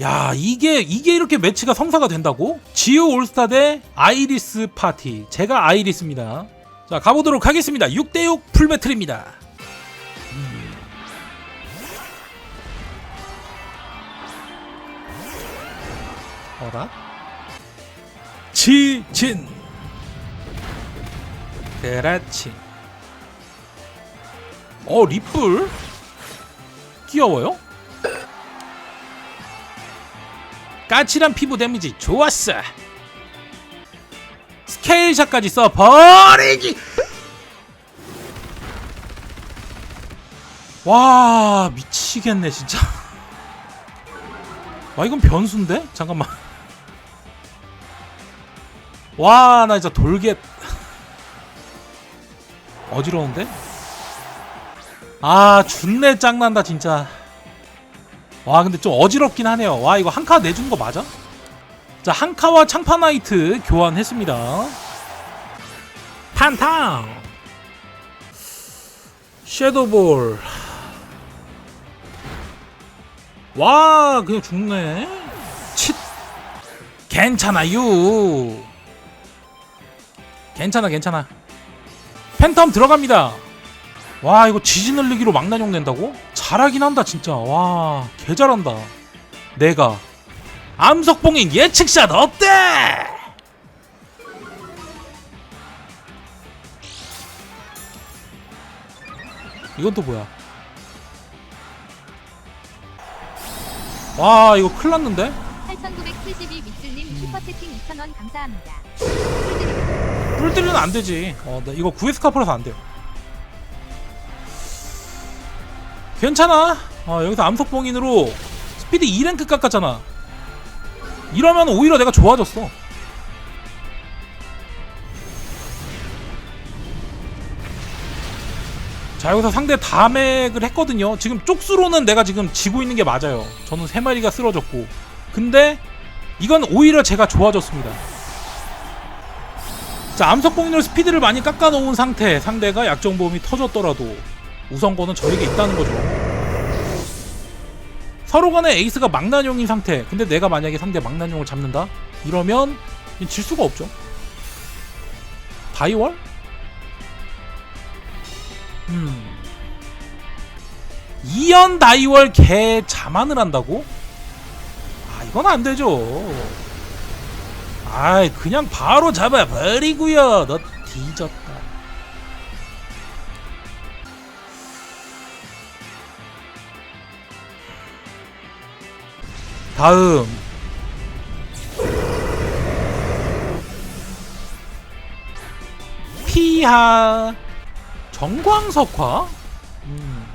야 이게 이게 이렇게 매치가 성사가 된다고? 지우 올스타 대 아이리스 파티 제가 아이리스입니다 자 가보도록 하겠습니다 6대6 풀배틀입니다 음. 어라? 지진 그렇지 어 리플 귀여워요? 까칠한 피부 데미지 좋았어. 스케일샷까지 써 버리기! 와 미치겠네 진짜. 와 이건 변수인데? 잠깐만. 와 나 진짜 돌겟 어지러운데? 아 준내 짱난다 진짜 와 근데 좀 어지럽긴 하네요. 와 이거 한카 내주는 거 맞아? 자 한카와 창파나이트 교환했습니다. 판탕! 섀도볼. 와 그냥 죽네. 칫 괜찮아요. 괜찮아 괜찮아. 팬텀 들어갑니다. 와 이거 지진 흘리기로 망나뇽 낸다고? 잘하긴 한다 진짜 와 개잘한다 내가 암석봉인 예측샷 어때? 이건 또 뭐야 와 이거 큰일 났는데? 8972 밑줄님 슈퍼채팅 2,000원 감사합니다. 뿔들이는 안 되지. 어, 나 이거 9S 카프라서 안 돼요. 괜찮아. 어, 여기서 암석봉인으로 스피드 2랭크 깎았잖아. 이러면 오히려 내가 좋아졌어. 자, 여기서 상대 다맥을 했거든요. 지금 쪽수로는 내가 지금 지고 있는 게 맞아요. 저는 세 마리가 쓰러졌고. 근데 이건 오히려 제가 좋아졌습니다. 자 암석봉인으로 스피드를 많이 깎아놓은 상태 상대가 약정보험이 터졌더라도 우선권은 저에게 있다는 거죠. 서로 간에 에이스가 망나뇽인 상태. 근데 내가 만약에 상대 망나뇽을 잡는다? 이러면 질 수가 없죠. 다이월? 음. 2연 다이월 개 자만을 한다고? 아 이건 안 되죠. 아이 그냥 바로 잡아버리고요. 너 뒤졌다 다음. 피하. 정광석화? 음.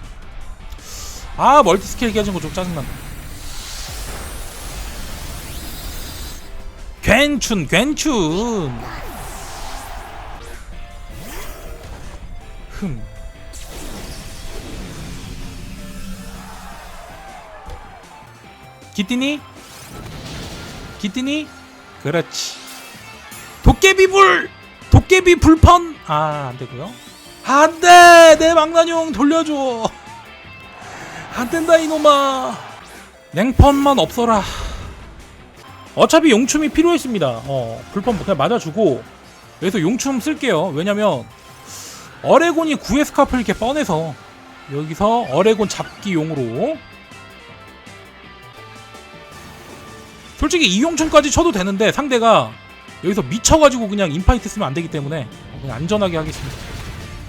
아 멀티스킬 깨진 거좀 짜증난다. 괜춘 괜춘. 흠 기띠니? 기띠니? 그렇지. 도깨비불! 도깨비 불펀 아 안 되고요. 안 돼! 내 망나뇽 돌려줘! 안 된다 이놈아. 냉펀만 없어라. 어차피 용춤이 필요했습니다. 어, 불법 그냥 맞아주고 여기서 용춤 쓸게요. 왜냐면 어레곤이 9에스카프를 이렇게 뻔해서 여기서 어레곤 잡기용으로 솔직히 이용춤까지 쳐도 되는데 상대가 여기서 미쳐가지고 그냥 인파이트 쓰면 안 되기 때문에 그냥 안전하게 하겠습니다.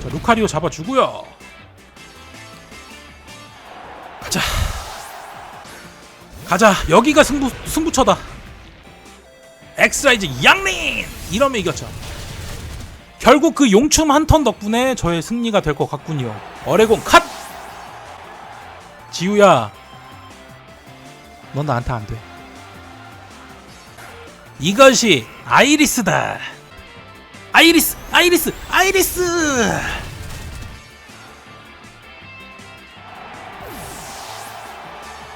자, 루카리오 잡아주고요. 가자. 가자. 여기가 승부 승부처다. 엑스라이즈 양린 이러면 이겼죠. 결국 그 용춤 한 턴 덕분에 저의 승리가 될 것 같군요. 어레곤 컷. 지우야, 넌 나한테 안 돼. 이것이 아이리스다. 아이리스, 아이리스, 아이리스.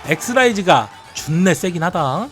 엑스라이즈가 준내 세긴 하다.